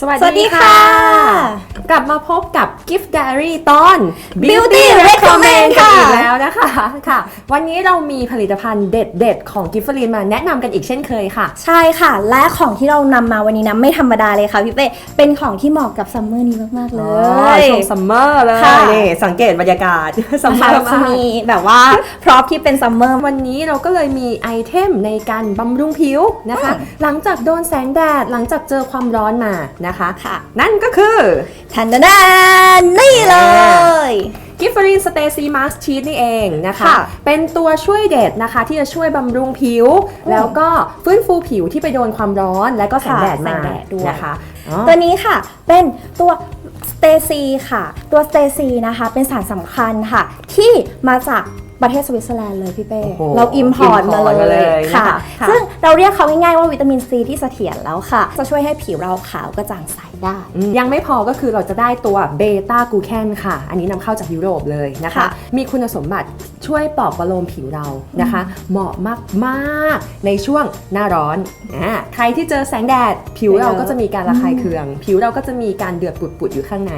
สวัสสวัสดีดีค่ะค่ะ กลับมาพบกับ Gift Diary ตอน Beauty Recommend กันค่ะอีกแล้วนะคะค่ะ วันนี้เรามีผลิตภัณฑ์เด็ดๆ ของ g i f f e r i n มาแนะนำกันอีกเช่นเคยค่ะ ใช่ค่ะ และของที่เรานำมาวันนี้นะไม่ธรรมดาเลยค่ะพี่เป้เป็นของที่เหมาะกับซัมเมอร์นี้มากๆเลอ๋อยช่วงซัมเมอร์เลยค่ะ นี่สังเกตบรรยากาศซัมนะเมคะอเราร์จะมากมีแบบว่าพร็อพที่เป็นซัมเมอร์ วันนี้เราก็เลยมีไอเทมในการบำรุงผิวนะคะอืมหลังจากโดนแสงแดดหลังจากเจอความร้อนมานะคะ ค่ะ นั่นก็คือทันดาน นี่เลย กิฟฟรีนสเตซีมาสชีสนี่เองนะคะ ค่ะเป็นตัวช่วยเด็ดนะคะที่จะช่วยบำรุงผิวแล้วก็ฟื้นฟูผิวที่ไปโดนความร้อนและก็แสงค่ะแดดแสมางแดดด้วย นะคะอ๋อ ตัวนี้ค่ะเป็นตัวสเตซีค่ะ ตัวสเตซีนะคะเป็นสารสำคัญค่ะ ที่มาจาก ประเทศสวิตเซอร์แลนด์เลยพี่เป้ โอ้โหเราอิมพอร์ต import มามาเลเลยยค่ะนะคะค่ะ ซึ่งเราเรียกเขาง่ายๆว่าวิตามินซีที่เสถียรแล้วค่ะ จะช่วยให้ผิวเราขาวกระจ่างใสได้ อืมยังไม่พอก็คือเราจะได้ตัวเบต้ากลูแคนค่ะ อันนี้นำเข้าจากยุโรปเลยนะคะ ค่ะมีคุณสมบัติช่วยปลอบประโลมผิวเรานะคะ เหมาะมากๆในช่วงหน้าร้อนอ่าใครที่เจอแสงแดด ผิวเราก็จะมีการระคายเคือง ผิวเราก็จะมีการเดือดปุดๆอยู่ข้างใน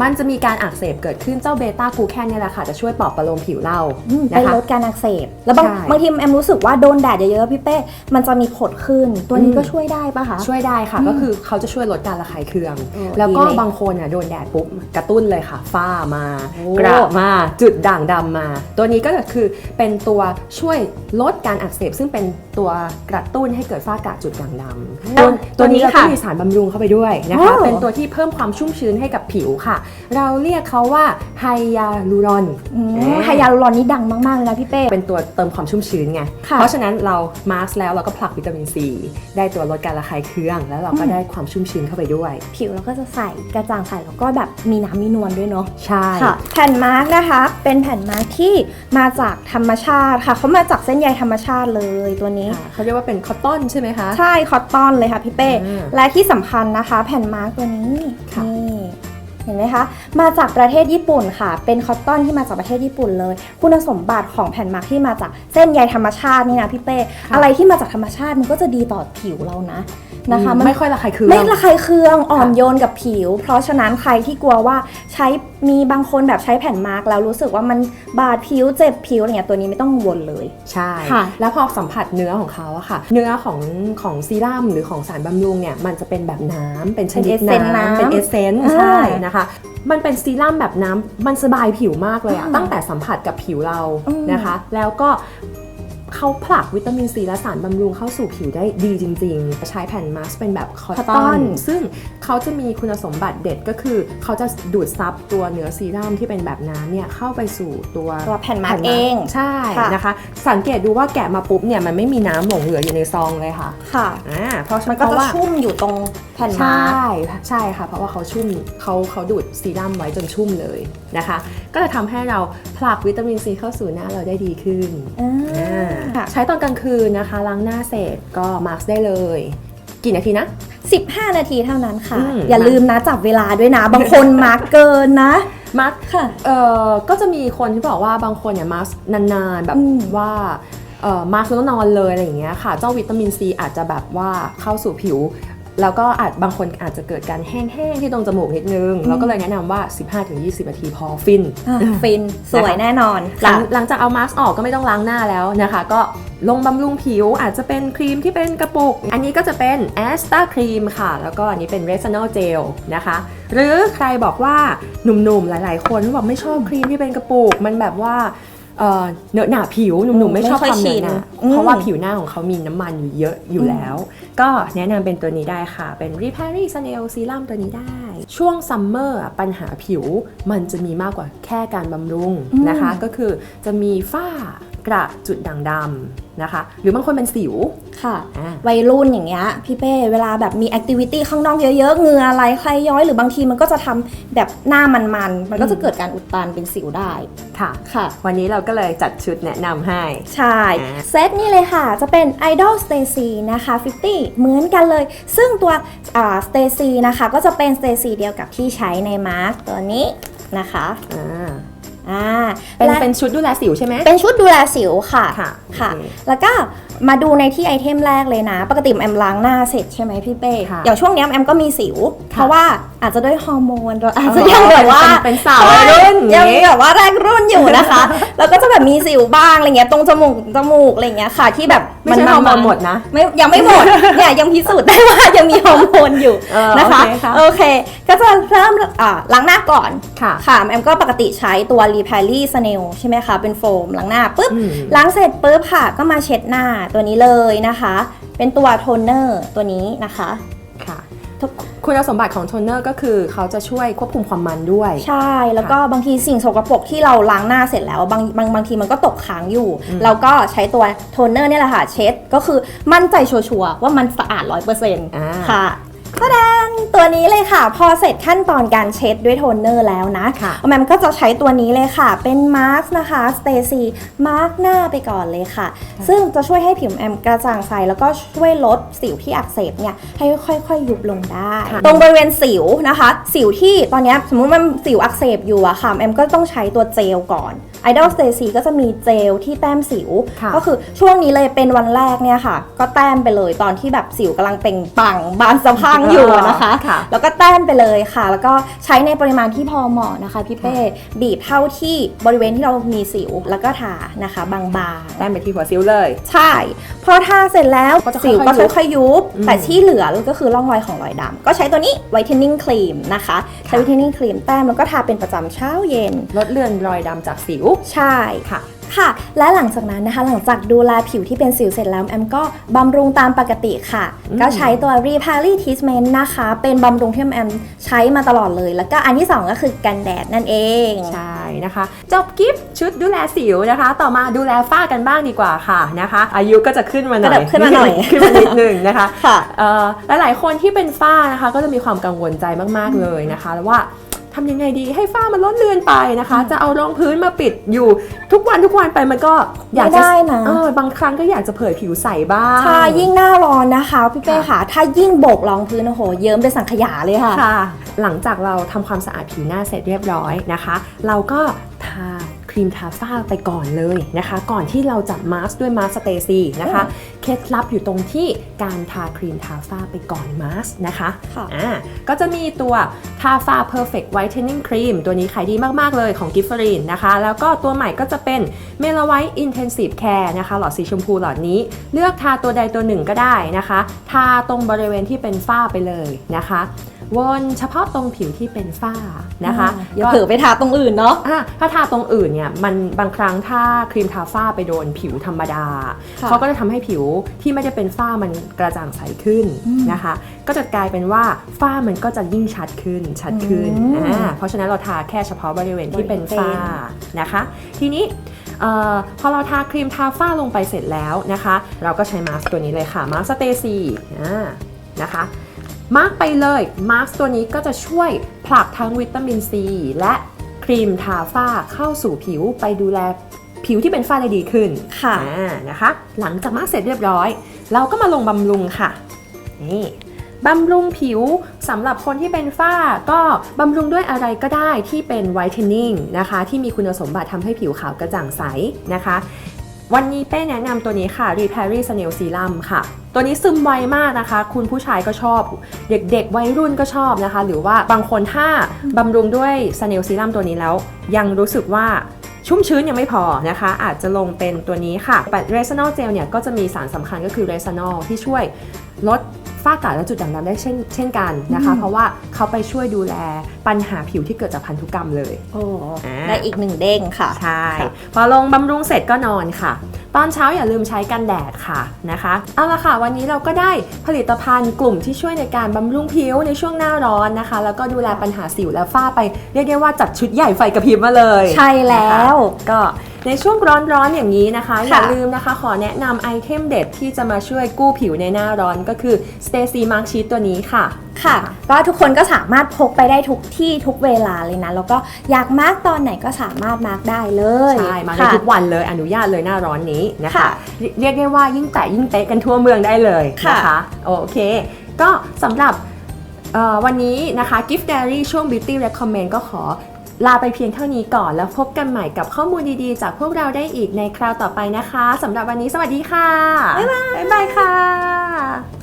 มันจะมีการอักเสบเกิดขึ้นเจ้าเบต้ากลูแคนเนี่ยแหละค่ะจะช่วยปลอบประโลมผิวเรา อืมไปนะคะ ลดการอักเสบ แล้วบางใช่ บางทีแอมรู้สึกว่าโดนแดดเยอะๆพี่เป้ มันจะมีผดขึ้น ตัวนี้อืมก็ช่วยได้ปะคะ ช่วยได้ค่ะ ก็คือเขาจะช่วยลดการระคายเคืองเออแล้วก็ดีเลยบางคนอะโดนแดดปุ๊บกระตุ้นเลยค่ะ ฝ้ามา โอ้ กระมาจุดด่างดำมา ตัวนี้ก็คือเป็นตัวช่วยลดการอักเสบซึ่งเป็น ตัวกระตุ้นให้เกิดฝ้ากระจุดด่างดำตัวตัวนี้เราก็มีสารบำรุงเข้าไปด้วยนะคะโอ้เป็นตัวที่เพิ่มความชุ่มชื้นให้กับผิวค่ะ เราเรียกเขาว่าไฮยาลูรอนอืมเอ๊ะไฮยาลูรอนนี่ดังมากๆเลยนะพี่เป้เป็นตัวเติมความชุ่มชื้นไงค่ะเพราะฉะนั้นเรามาร์กแล้วเราก็ผลักวิตามินซีได้ตัวลดการระคายเคือง แล้วเราก็ได้ความชุ่มชื้นเข้าไปด้วย ผิวเราก็จะใสกระจ่างใสแล้วก็แบบมีน้ำมีนวลด้วยเนาะใช่ค่ะแผ่นมาร์กนะคะเป็นแผ่นมาร์กที่มาจากธรรมชาติค่ะเขามาจากเส้นใยธรรมชาติเลยตัวนี้ค่ะเขาเรียกว่าเป็นคอตตอนใช่ไหมคะ ใช่คอตตอนเลยค่ะพี่เป้อืมและที่สำคัญนะคะ แผ่นมาร์กตัวนี้ค่ะนี่เห็นไหมคะ มาจากประเทศญี่ปุ่นค่ะ เป็นคอตตอนที่มาจากประเทศญี่ปุ่นเลย คุณสมบัติของแผ่นมาร์กที่มาจากเส้นใยธรรมชาตินี่นะพี่เป้ อะไรที่มาจากธรรมชาติมันก็จะดีต่อผิวเรานะ นะคะอืมมันไม่ค่อยระคายเคืองไม่ระคายเคืองอ่อนค่ะโยนกับผิว เพราะฉะนั้นใครที่กลัวว่าใช้มีบางคนแบบใช้แผ่นมาร์กแล้วรู้สึกว่ามันบาดผิวเจ็บผิวอะไรเงี้ยตัวนี้ไม่ต้องกังวลเลยใช่ค่ะ แล้วพอสัมผัสเนื้อของเขาอะค่ะ เนื้อของของซีรั่มหรือของสารบำรุงเนี่ยมันจะเป็นแบบน้ำเป็นชนิดเป็น essence น้ำน้ำเป็นเอเซนต์อ่าใช่นะคะมันเป็นซีรั่มแบบน้ำมันสบายผิวมากเลยอะอืมตั้งแต่สัมผัสกับผิวเราอืมนะคะ แล้วก็ เขาผลักวิตามินซีและสารบำรุงเข้าสู่ผิวได้ดีจริง ๆ ใช้แผ่นมาสก์เป็นแบบคอตตอนซึ่งเขาจะมีคุณสมบัติเด็ดก็คือเขาจะดูดซับตัวเนื้อซีรั่มที่เป็นแบบน้ำเนี่ยเข้าไปสู่ตัวตัวแผ่นมาร์กเองใช่ค่ะนะคะ สังเกตดูว่าแกะมาปุ๊บเนี่ยมันไม่มีน้ำหลงเหลืออยู่ในซองเลยค่ะค่ะอ่าเพราะมันก็เพจะราะว่าชุ่มอยู่ตรงแผ่นใชมาร์ก่ใช่ค่ะ เพราะว่าเขาชุ่มเขาเขาดูดซีรั่มไว้จนชุ่มเลยนะคะ ก็จะทำให้เราผลักวิตามินซีเข้าสู่หน้าเราได้ดีขึ้นอ่าอ่าค่ะใช้ตอนกลางคืนนะคะล้างหน้าเสร็จก็มาร์กได้เลย กี่นาทีนะ 15 นาทีเท่านั้นค่ะ อืม อย่าลืมนะจับเวลาด้วยนะ บางคนมาร์กเกินนะ มาร์กค่ะ เอ่อก็จะมีคนที่บอกว่าบางคนเนี่ยมาร์กนานๆแบบอืม ว่าเอ่อมาร์กแล้วนอนเลยอะไรอย่างเงี้ยค่ะ เจ้าวิตามินซีอาจจะแบบว่าเข้าสู่ผิว แล้วก็อาจบางคนอาจจะเกิดการแห้งๆที่ตรงจมูกนิดนึง เราก็เลยแนะนำว่า 15-20 นาทีพอฟินอะฟินสวยแน่นอนหลัค่ะงหลังจากเอามาสก์ออกก็ไม่ต้องล้างหน้าแล้วนะคะ ก็ลงบำรุงผิวอาจจะเป็นครีมที่เป็นกระปุก อันนี้ก็จะเป็น a s t a ครีมค่ะ แล้วก็อันนี้เป็น Retinol Gel นะคะ หรือใครบอกว่าหนุ่มๆหลาย ๆ คนบอกไม่ชอบครีมที่เป็นกระปุก มันแบบว่า เอ่อเหนอะหนาผิวหนุ่มๆไม่ชอบไม่ค่คอยวามเหนอะหนาชินอืมเพราะว่าผิวหน้าของเขามีน้ำมันอยู่เยอะอยู่แล้ว ก็แนะนำเป็นตัวนี้ได้ค่ะ เป็น Repairing Snail Serum ตัวนี้ได้ ช่วงซัมเมอร์ปัญหาผิวมันจะมีมากกว่าแค่การบำรุงนะคะ ก็คือจะมีฝ้า กระจุดด่างดำนะคะ หรือบางคนเป็นสิว ค่ะ อ่า วัยรุ่นอย่างเงี้ยพี่เป้เวลาแบบมีแอคทิวิตี้ข้างนอกเยอะๆเหงื่อไหลใครย้อยหรือบางทีมันก็จะทำแบบหน้ามันๆ มันก็จะเกิดการอุดตันเป็นสิวได้ค่ะ ค่ะ วันนี้เราก็เลยจัดชุดแนะนำให้ ใช่ อ่า เซตนี่เลยค่ะ จะเป็น Idol Stacy นะคะ 50 เหมือนกันเลย ซึ่งตัวอ่า Stacy นะคะ ก็จะเป็น Stacy เดียวกับที่ใช้ในมาร์กตัวนี้นะคะ อ่า อ่าเป็นและ เป็นชุดดูแลสิวใช่ไหม เป็นชุดดูแลสิวค่ะค่ะค่ะโอเคแล้วก็มาดูในที่ไอเทมแรกเลยนะ ปกติแอมล้างหน้าเสร็จใช่ไหมพี่เป้ค่ะอย่างช่วงเนี้ยแอมก็มีสิวค่ะเพราะว่าอาจจะด้วยฮอร์โมนเราอาจอ๋จะอยังแบบว่าเป็นเป็นสาววัยรุ่นยังอย่างงี้แบบว่าแรกรุ่นอยู่นะคะ แล้วก็จะแบบมีสิวบ้างอะไรเงี้ยตรงจมูกจมูกอะไรเงี้ยค่ะที่แบบไม่ใช่ฮอร์โมนหมดนะไม่ยังไม่หมดเนี่ยยังพิสูจน์ได้ว่ายังมีฮอร์โมนอยู่เออนะคะโอเคค่ะโอเค ก็จะเริ่มอ่าล้างหน้าก่อนค่ะค่ะแอมก็ปกติใช้ตัว r e p a r y Snail ใช่ไหมคะเป็นโฟมล้างหน้าปุ๊บอืมล้างเสร็จปุ๊บค่ะก็มาเช็ดหน้าตัวนี้เลยนะคะ เป็นตัวโทนเนอร์ตัวนี้นะคะค่ะทุกคุณสมบัติของโทนเนอร์ก็คือเขาจะช่วยควบคุมความมันด้วย ใช่ แล้วก็บางทีสิ่งสกปรกที่เราล้างหน้าเสร็จแล้ว บางบางบางทีมันก็ตกค้างอยู่อืมเราก็ใช้ตัวโทนเนอร์เนี่ยแหละค่ะ เช็ดก็คือมั่นใจชัวร์ๆว่ามันสะอาด100%อ่าค่ะ ตะแดนตัวนี้เลยค่ะ พอเสร็จขั้นตอนการเช็ดด้วยโทนเนอร์แล้วนะค่ะแมมก็จะใช้ตัวนี้เลยค่ะ เป็นมาร์กนะคะสเตซีมาร์กหน้าไปก่อนเลยค่ะ ซึ่งจะช่วยให้ผิวแอมกระจ่างใส แล้วก็ช่วยลดสิวที่อักเสบเนี่ยให้ค่อยๆ ยุบลงได้ค่ะตรงบริเวณสิวนะคะ สิวที่ตอนเนี้ยสมมุติมันสิวอักเสบอยู่อะค่ะแอมก็ต้องใช้ตัวเจลก่อน Idol Stacy ก็จะมีเจลที่แต้มสิวค่ะก็คือช่วงนี้เลยเป็นวันแรกเนี่ยค่ะ ก็แต้มไปเลยตอนที่แบบสิวกำลังเปล่งปลังบานสะพรังอยู่อะนะคะค่ะแล้วก็ แต้มไปเลยค่ะ แล้วก็ใช้ในปริมาณที่พอเหมาะนะคะพี่เป้บีบเท่าที่บริเวณที่เรามีสิวแล้วก็ทานะคะ บางๆ แต้มไปที่หัวซิ้วเลย ใช่พอทาเสร็จแล้วก็จะสิวค่ก็อยๆยุบค่อยๆยุบ อืมแต่ที่เหลือก็คือร่องรอยของรอยดำก็ใช้ตัวนี้ whitening cream นะคะใช้ ค่ะ whitening cream แต้มแล้วก็ทาเป็นประจำเช้าเย็น ลดเลือนรอยดำจากสิว ใช่ ค่ะ ค่ะ และหลังจากนั้นนะคะ หลังจากดูแลผิวที่เป็นสิวเสร็จแล้วแอมก็บำรุงตามปกติค่ะอืมก็ใช้ตัว r e p a r y Treatment นะคะ เป็นบำรุงที่แอมใช้มาตลอดเลย แล้วก็อันที่สองก็คือกันแดดนั่นเอง ใช่นะคะ จบกิฟต์ชุดดูแลสิวนะคะ ต่อมาดูแลฝ้ากันบ้างดีกว่าค่ะนะคะ อายุก็จะขึ้นมาหน่อยกระดับขึ้นมาหน่อยขึ้นมานิดนึงนะคะค่ะเอ่อหลายๆคนที่เป็นฝ้านะคะ ก็จะมีความกังวลใจมากๆเลยนะคะแล้วว่า ทำยังไงดีให้ฝ้ามันลดเลือนไปนะคะ จะเอารองพื้นมาปิดอยู่ทุกวันทุกวันไปมันก็อยากจะไม่ได้นะ เออบางครั้งก็อยากจะเผยผิวใสบ้าง ถ้ายิ่งหน้าร้อนนะคะพี่เป้ค่ะค่ะถ้ายิ่งโบกรองพื้นโอ้โหเยิ้มเป็นสังขยาเลยค่ะ ค่ะหลังจากเราทำความสะอาดผิวหน้าเสร็จเรียบร้อยนะคะ เราก็ทาค รีมทาฝ้าไปก่อนเลยนะคะ ก่อนที่เราจะมาสก์ด้วยมาสสเตซีนะคะเคล็ดลับอยู่ตรงที่การทาครีมทาฝ้าไปก่อนมาสนะคะค่ะอ่าก็จะมีตัวทาฝ้า Perfect Whitening Cream ตัวนี้ขายดีมาก ๆ เลยของ g i f f e r i n นะคะ แล้วก็ตัวใหม่ก็จะเป็น m e l a w h i t e Intensive Care นะคะ หลอดสีชมพูหลอดนี้ เลือกทาตัวใดตัวหนึ่งก็ได้นะคะ ทาตรงบริเวณที่เป็นฝ้าไปเลยนะคะ วนเฉพาะตรงผิวที่เป็นฝ้านะคะอย่าเผลอไปทาตรงอื่นเนาะอะถ้าทาตรงอื่นเนี่ยมันบางครั้งถ้าครีมทาฝ้าไปโดนผิวธรรมดาค่ะเขาก็จะทำให้ผิวที่ไม่ได้เป็นฝ้ามันกระจ่างใสขึ้นอืมนะคะ ก็จะกลายเป็นว่าฝ้ามันก็จะยิ่งชัดขึ้นชัดขึ้นอืมอ่าเพราะฉะนั้นเราทาแค่เฉพาะบริเวณที่เป็นฝ้านะคะ ทีนี้เอ่อพอเราทาครีมทาฝ้าลงไปเสร็จแล้วนะคะ เราก็ใช้มาสก์ตัวนี้เลยค่ะมาสก์สเตซีนะคะ มาร์กไปเลยมาร์กตัวนี้ก็จะช่วยผลักทั้งวิตามินซี และครีมทาฝ้าเข้าสู่ผิวไปดูแลผิวที่เป็นฝ้าได้ดีขึ้นค่ะอ่านะคะ หลังจากมาร์กเสร็จเรียบร้อย เราก็มาลงบำรุงค่ะนี่บำรุงผิวสำหรับคนที่เป็นฝ้าก็บำรุงด้วยอะไรก็ได้ที่เป็นไวท์เทนนิ่งนะคะ ที่มีคุณสมบัติทำให้ผิวขาวกระจ่างใสนะคะ วันนี้เป้แนะนำตัวนี้ค่ะ Repairy Snail Serum ค่ะ ตัวนี้ซึมไวมากนะคะ คุณผู้ชายก็ชอบ เด็กๆ วัยรุ่นก็ชอบนะคะ หรือว่าบางคนถ้าบำรุงด้วย Snail Serum ตัวนี้แล้ว ยังรู้สึกว่าชุ่มชื้นยังไม่พอนะคะ อาจจะลงเป็นตัวนี้ค่ะ แต่ Retinol Gel เนี่ยก็จะมีสารสำคัญก็คือ Retinol ที่ช่วยลด ฝ้ากระและจุดด่างดำได้เช่นเช่นกันนะคะอืมเพราะว่าเขาไปช่วยดูแลปัญหาผิวที่เกิดจากพันธุกรรมเลย โอ้อ่าได้อีกหนึ่งเด้งค่ะ ใช่ค่ะพอลงบำรุงเสร็จก็นอนค่ะ ตอนเช้าอย่าลืมใช้กันแดดค่ะนะคะ เอาละค่ะ วันนี้เราก็ได้ผลิตภัณฑ์กลุ่มที่ช่วยในการบำรุงผิวในช่วงหน้าร้อนนะคะ แล้วก็ดูแลปัญหาสิวและฝ้าไปเรียกได้ว่าจัดชุดใหญ่ไฟกระพริบมาเลย ใช่แล้วก็ ในช่วงร้อนๆอย่างนี้นะคะค่ะอย่าลืมนะคะขอแนะนำไอเทมเด็ดที่จะมาช่วยกู้ผิวในหน้าร้อนก็คือ Stacy Mark Sheet ตัวนี้ค่ะ ค่ะก็ทุกคนก็สามารถพกไปได้ทุกที่ทุกเวลาเลยนะ แล้วก็อยากมาร์กตอนไหนก็สามารถมาร์กได้เลยใช่ มาในค่ะ ทุกวันเลยอนุญาตเลยหน้าร้อนนี้นะคะ ค่ะเรีเรียกได้ว่ายิ่งแตะยิ่งเตะกันทั่วเมืองได้เลยค่ะนะคะโอเค ก็สำหรับเอ่อวันนี้นะคะ Gift Diary ช่วง Beauty Recommend ก็ขอ ลาไปเพียงเท่านี้ก่อนแล้วพบกันใหม่กับข้อมูลดีๆ จากพวกเราได้อีกในคราวต่อไปนะคะสำหรับวันนี้สวัสดีค่ะ บ๊ายบาย บ๊ายบายค่ะ